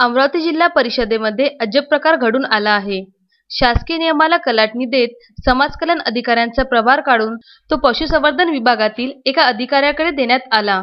अमरावती जिल्हा परिषदेमध्ये अजब प्रकार घडून आला आहे. शासकीय नियमाला कलाटणी देत समाज कल्याण अधिकाऱ्यांचा प्रभार काढून तो पशुसंवर्धन विभागातील एका अधिकाऱ्याकडे देण्यात आला.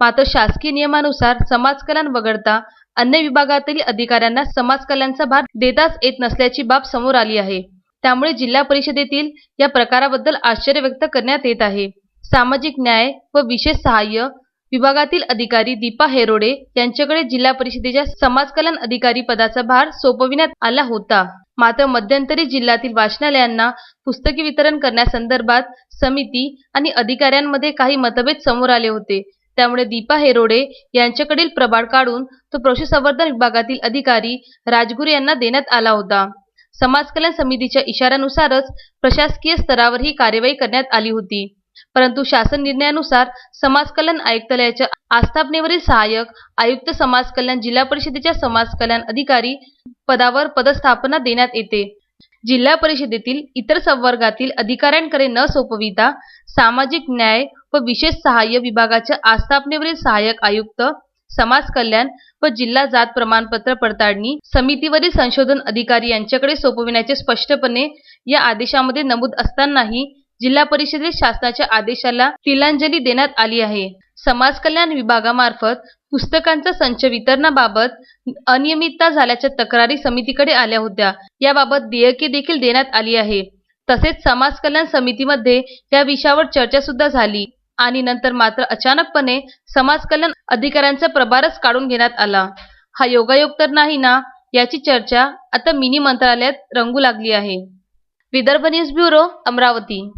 मात्र शासकीय नियमानुसार समाज कल्याण वगळता अन्य विभागातील अधिकाऱ्यांना समाज कल्याणचा भार देताच येत नसल्याची बाब समोर आली आहे. त्यामुळे जिल्हा परिषदेतील या प्रकाराबद्दल आश्चर्य व्यक्त करण्यात येत आहे. सामाजिक न्याय व विशेष सहाय्य विभागातील अधिकारी दीपा हेरोडे यांच्याकडे जिल्हा परिषदेच्या समाज कल्याण अधिकारी पदाचा भार सोपविण्यात आला होता. मात्र मध्यंतरी जिल्ह्यातील वाचनालयांना पुस्तके वितरण करण्यासंदर्भात समिती आणि अधिकाऱ्यांमध्ये काही मतभेद समोर आले होते. त्यामुळे दीपा हेरोडे यांच्याकडील प्रभार काढून तो पशुसंवर्धन विभागातील अधिकारी राजगुरू यांना देण्यात आला होता. समाज कल्याण समितीच्या इशाऱ्यानुसारच प्रशासकीय स्तरावर ही कार्यवाही करण्यात आली होती. परंतु शासन निर्णयानुसार समाज कल्याण आयुक्तालयाच्या आस्थापनेवरील सहाय्यक आयुक्त समाज कल्याण जिल्हा परिषदेच्या समाज कल्याण अधिकारी पदावर पदस्थापना देण्यात येते. जिल्हा परिषदेतील इतर संवर्गातील अधिकाऱ्यांकडे न सोपविता सामाजिक न्याय व विशेष सहाय्य विभागाच्या आस्थापनेवरील सहाय्यक आयुक्त समाज कल्याण व जिल्हा जात प्रमाणपत्र पडताळणी समितीवरील संशोधन अधिकारी यांच्याकडे सोपविण्याचे स्पष्टपणे या आदेशामध्ये नमूद असतानाही जिल्हा परिषदेत शासनाच्या आदेशाला तिलांजली देण्यात आली आहे. समाज कल्याण विभागामार्फत पुस्तकांचा संच वितरणाबाबत अनियमितता झाल्याच्या तक्रारी समितीकडे आल्या होत्या. याबाबत देयके देखील देण्यात आली आहे. तसेच समाज कल्याण समितीमध्ये या विषयावर चर्चा सुद्धा झाली आणि नंतर मात्र अचानकपणे समाज कल्याण अधिकाऱ्यांचा प्रभारच काढून घेण्यात आला. हा योगायोग तर नाही ना? याची चर्चा आता मिनी मंत्रालयात रंगू लागली आहे. Vidarbha news bureau Amravati.